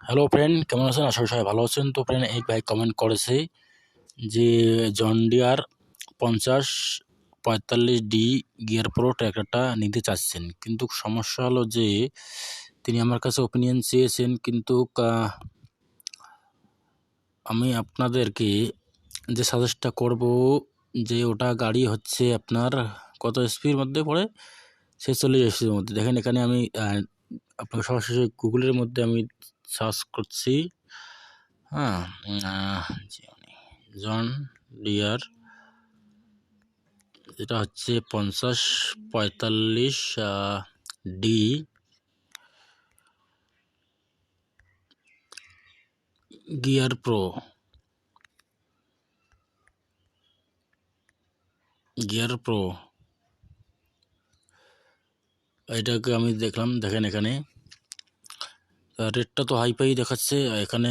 Hello friend কেমন আছেন? আশা সবাই ভালো আছেন। তো ফ্রেন্ড এক ভাই কমেন্ট করেছে যে জন ডিয়ার পঞ্চাশ পঁয়তাল্লিশ ডি গিয়ার প্রো ট্র্যাক্টরটা নিতে চাচ্ছেন। কিন্তু সমস্যা হলো যে, তিনি আমার কাছে ওপিনিয়ন চেয়েছেন, কিন্তু আমি আপনাদেরকে যে সাজেস্টটা করব যে, ওটা গাড়ি হচ্ছে আপনার কত এসপির মধ্যে পড়ে? ছেচল্লিশ এসপির মধ্যে। দেখেন, এখানে আমি আপনার সরাসরি গুগলের মধ্যে আমি সার্চ করছি। হ্যাঁ জন ডিয়ার যেটা হচ্ছে পঞ্চাশ পঁয়তাল্লিশ D. Gear pro. Gear pro. এটাকে আমি দেখলাম, দেখেন এখানে। রেটটা তো হাইপাই দেখাচ্ছে। এখানে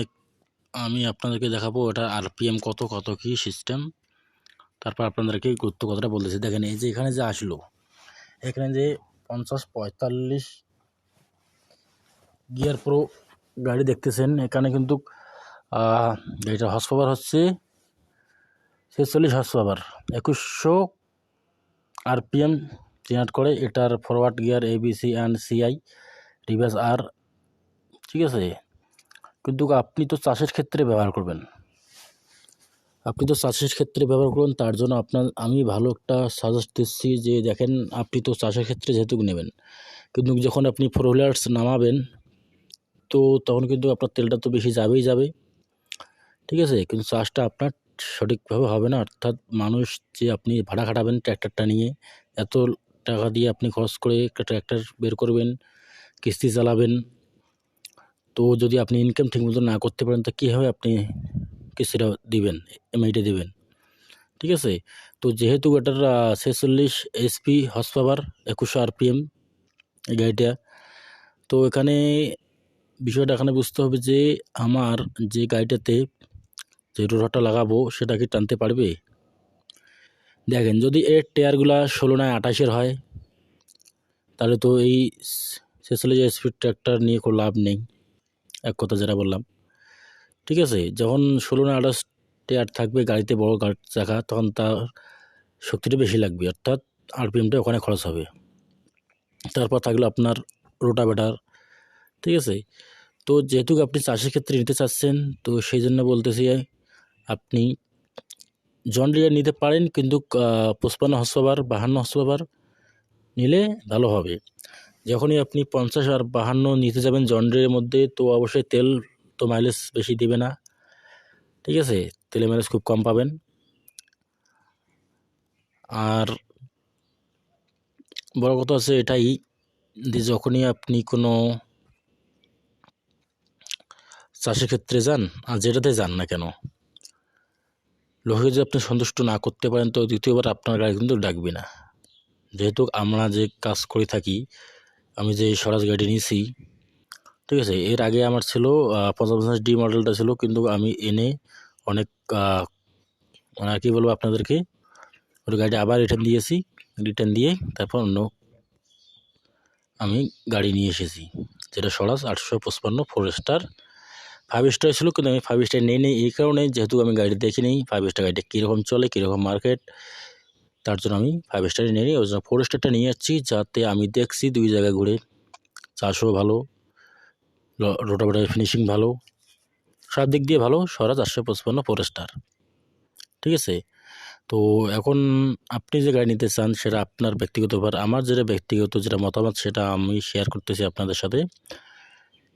আমি আপনাদেরকে দেখাবো এটা আরপিএম কত কত কি সিস্টেম তারপর আপনাদেরকে গুরুত্ব কথাটা বলতেছি। দেখেন, এই যে এখানে যে আসলো, এখানে যে পঞ্চাশ পঁয়তাল্লিশ গিয়ার প্রো গাড়ি দেখতেছেন, এখানে কিন্তু গাড়িটার হর্স পাওয়ার হচ্ছে ছেচল্লিশ হর্স পাওয়ার একুশশো আরপিএম জেনারেট করে। এটার forward gear ABC and CI reverse আর ঠিক আছে? কিন্তু আপনি তো চাষের ক্ষেত্রে ব্যবহার করবেন। আপনি তো চাষের ক্ষেত্রে ব্যবহার করবেন, তার জন্য আপনার, আমি ভালো একটা সাজেস্ট দিচ্ছি যে, দেখেন, আপনি তো চাষের ক্ষেত্রে যেহেতু নেবেন, কিন্তু যখন আপনি ফোর হুইলার্স নামাবেন, তো তখন কিন্তু আপনার তেলটা তো বেশি যাবেই যাবে। ঠিক আছে? কিন্তু চাষটা আপনার সঠিকভাবে হবে না, অর্থাৎ মানুষ যে আপনি ভাড়া খাটাবেন ট্র্যাক্টরটা নিয়ে, এত টাকা দিয়ে আপনি খরচ করে একটা ট্র্যাক্টর বের করবেন, কিস্তি চালাবেন তো যদি আপনি ইনকাম ঠিকমতো না করতে পারেন, তো কীভাবে আপনি কিস্তিটা দিবেন এমআইটা দিবেন? ঠিক আছে? তো যেহেতু এটার ছেচল্লিশ এসপি হর্স পাওয়ার একুশশো আরপিএম এই গাড়িটা, তো এখানে বিষয়টা এখানে বুঝতে হবে যে আমার যে গাড়িটাতে যে রোটারটা লাগাবো, সেটা কি টানতে পারবে? দেখেন, যদি এর টায়ারগুলা ষোলো নয় আঠাশের হয়, তাহলে তো এই ছেচল্লিশ স্পিড ট্র্যাক্টর নিয়ে কোনো লাভ নেই। এক কথা যেটা বললাম। ঠিক আছে? যখন ষোলো না আঠাশ টায়ার থাকবে গাড়িতে বড় গাড়ি চাকা, তখন তার শক্তিটা বেশি লাগবে। অর্থাৎ আরপিএমটা ওখানে খরচ হবে। তারপর থাকল আপনার রোটাভেটার। ঠিক আছে? তো যেহেতু আপনি চাষের ক্ষেত্রে নিতে চাচ্ছেন, তো সেই জন্য বলতেছি আপনি জন ডিয়ার নিতে পারেন, কিন্তু পঁচপান্ন হস্তবার বাহান্ন হস্তবার নিলে ভালো হবে। যখনই আপনি পঞ্চাশ আর বাহান্ন নিতে যাবেন জন ডিয়ারের মধ্যে, তো অবশ্যই তেল তো মাইলেজ বেশি দিবে না। ঠিক আছে? তেলে মাইলেজ খুব কম পাবেন। আর বড় কথা আছে এটাই যে যখনই আপনি কোনো চাষের ক্ষেত্রে যান, আর যেটাতে যান না কেন, লোকে যদি আপনি সন্তুষ্ট না করতে পারেন, তো দ্বিতীয়বার আপনার গাড়ি কিন্তু ডাকবে না। যেহেতু আমরা যে কাজ করে থাকি আমি যে স্বরাজ গাড়ি নিয়েছি, ঠিক আছে, এর আগে আমার ছিল পঞ্চাশ ডি মডেলটা ছিল, কিন্তু আমি এনে অনেক মানে আর কি বলব আপনাদেরকে ওই গাড়িটা আবার রিটার্ন দিয়েছি রিটার্ন দিয়ে তারপর অন্য আমি গাড়ি নিয়ে এসেছি, যেটা স্বরাজ আটশো পঁচপান্ন ফোর স্টার ফাইভ স্টার ছিল, কিন্তু আমি ফাইভ স্টার নিয়ে নিই এই কারণে যেহেতু আমি গাড়ি দেখি নিই ফাইভ স্টার গাড়িটা কীরকম চলে, কীরকম মার্কেট তার জন্য আমি ফাইভ স্টারই নিয়ে নিই, ওই জন্য ফোর স্টারটা নিয়ে যাচ্ছি যাতে আমি দেখছি দুই জায়গায় ঘুরে। চাষও ভালো রোটাভেটার ফিনিশিং ভালো, সব দিক দিয়ে ভালো, স্বরাজ আটশো পঁচপান্ন ফোর স্টার ঠিক আছে? তো এখন আপনি যে গাড়ি নিতে চান, সেটা আপনার ব্যক্তিগত ব্যাপার। আমার যেটা ব্যক্তিগত যেটা মতামত, সেটা আমি শেয়ার করতেছি আপনাদের সাথে।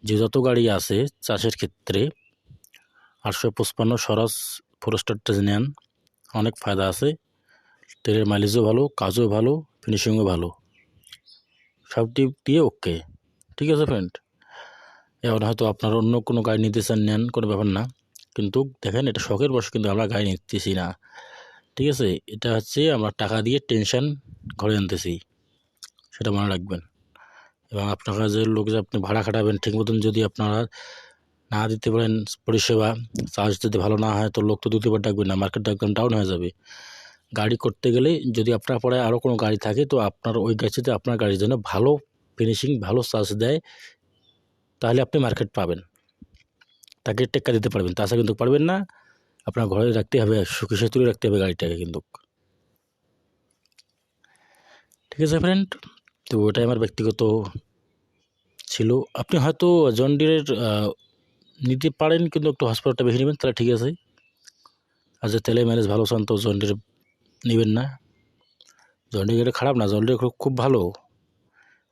যে যত গাড়ি আছে চাষের ক্ষেত্রে, আটশো পঁচপান্ন স্বরাজ ফোরস্টারটা নেন, অনেক ফায়দা আছে। তেলের মাইলেজও ভালো, কাজও ভালো ফিনিশিংও ভালো। সব দিক দিয়ে ওকে ঠিক আছে ফ্রেন্ড এবার হয়তো আপনার অন্য কোনো গাড়ি নিতে চান, নেন, কোনো ব্যাপার না। কিন্তু দেখেন, এটা শখের বসে কিন্তু আমরা গাড়ি নিতেছি না। ঠিক আছে? এটা হচ্ছে আমরা টাকা দিয়ে টেনশন ঘরে আনতেছি, সেটা মনে রাখবেন। এবং আপনার কাছে লোক যে আপনি ভাড়া খাটাবেন, ঠিক মতন যদি আপনারা না দিতে পারেন পরিষেবা, চার্জ যদি ভালো না হয়, তো লোক তো দ্বিতীয়বার ডাকবেন না মার্কেট একদম ডাউন হয়ে যাবে। গাড়ি করতে গেলে যদি আপনার পরে আরও কোনো গাড়ি থাকে, তো আপনার ওই গাড়িতে আপনার গাড়ির জন্য ভালো ফিনিশিং ভালো চার্জ দেয়, তাহলে আপনি মার্কেট পাবেন। তাকে টেক্কা দিতে পারবেন। তাছাড়া কিন্তু পারবেন না। আপনার ঘরে রাখতে হবে, সুখে তুলে রাখতে হবে গাড়িটাকে কিন্তু। ঠিক আছে ফ্রেন্ড তো ওটাই আমার ব্যক্তিগত ছিল। আপনি হয়তো জন ডিরের নিতে পারেন, কিন্তু একটু হসপিটালটা বেশি নেবেন, তাহলে ঠিক আছে। আর যে তেলে ম্যানেজ ভালো চান তো নেবেন না। জন ডির গাড়ি খারাপ না? জন ডির খুব ভালো।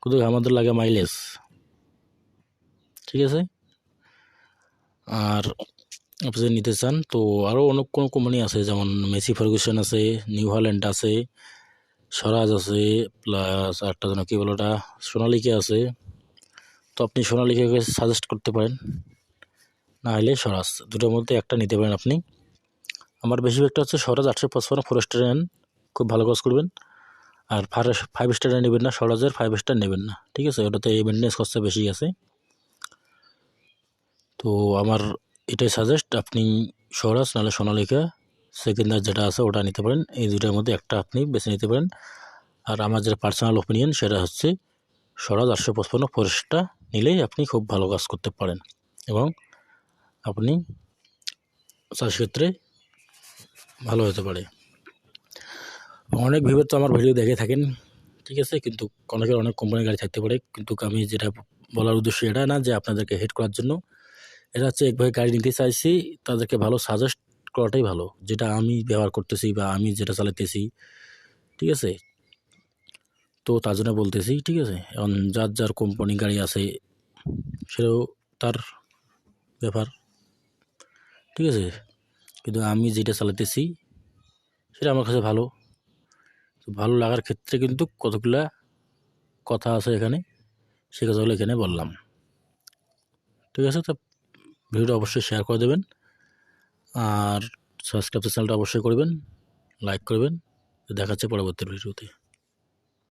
কিন্তু আমাদের লাগে মাইলেজ। ঠিক আছে? আর আপনি যদি নিতে চান, তো আরও অনেক কোনো কোম্পানি আছে, যেমন মেসি ফার্গুসন আছে, নিউ হল্যান্ড আছে, স্বরাজ আছে প্লাস আরেকটা যেন কী বলো ওটা, সোনালিকা আছে। তো আপনি সোনালিকাকে সাজেস্ট করতে পারেন। না হলে স্বরাজ, দুটোর মধ্যে একটা নিতে পারেন আপনি। আমার বেশিরভাগটা হচ্ছে স্বরাজ আটশো পঁচপান্ন ফোর স্টার নেন খুব ভালো কাজ করবেন। আর ফাইভ স্টার নেবেন না স্বরাজের ফাইভ স্টার নেবেন না, ঠিক আছে? ওটাতে মেনটেন্স খরচা বেশি আছে। তো আমার এটাই সাজেস্ট আপনি স্বরাজ নাহলে সোনালিকা সেকেন্ডার যেটা আছে ওটা নিতে পারেন। এই দুটার মধ্যে একটা আপনি বেছে নিতে পারেন। আর আমার যেটা পার্সোনাল ওপিনিয়ন সেটা হচ্ছে স্বরাজ আটশো পঁচপান্ন ফরেস্টটা নিলেই আপনি খুব ভালো কাজ করতে পারেন। এবং আপনি চাষ ক্ষেত্রে ভালো হতে পারে। অনেক ভিউয়ার তো আমার ভিডিও দেখে থাকেন, ঠিক আছে? কিন্তু অনেকের অনেক কোম্পানির গাড়ি থাকতে পারে। কিন্তু আমি যেটা বলার উদ্দেশ্য এটা না যে আপনাদেরকে হেড করার জন্য। এটা হচ্ছে একভাবে গাড়ি নিতে চাইছি, তাদেরকে ভালো সাজেস্ট করাটাই ভালো। যেটা আমি ব্যবহার করতেছি বা আমি যেটা চালাতেছি ঠিক আছে? তো তার জন্য বলতেছি, ঠিক আছে? এখন যার যার কোম্পানি গাড়ি আছে, সেটাও তার ব্যাপার, ঠিক আছে? কিন্তু আমি যেটা চালাতেছি, সেটা আমার কাছে ভালো। তো ভালো লাগার ক্ষেত্রে কিন্তু কতগুলা কথা আছে এখানে, সে কথাগুলো এখানে বললাম। ঠিক আছে, তো ভিডিওটা অবশ্যই শেয়ার করে দেবেন। আর সাবস্ক্রাইব চ্যানেলটা অবশ্যই করবেন লাইক করবেন। দেখাচ্ছে পরবর্তী ভিডিওতে।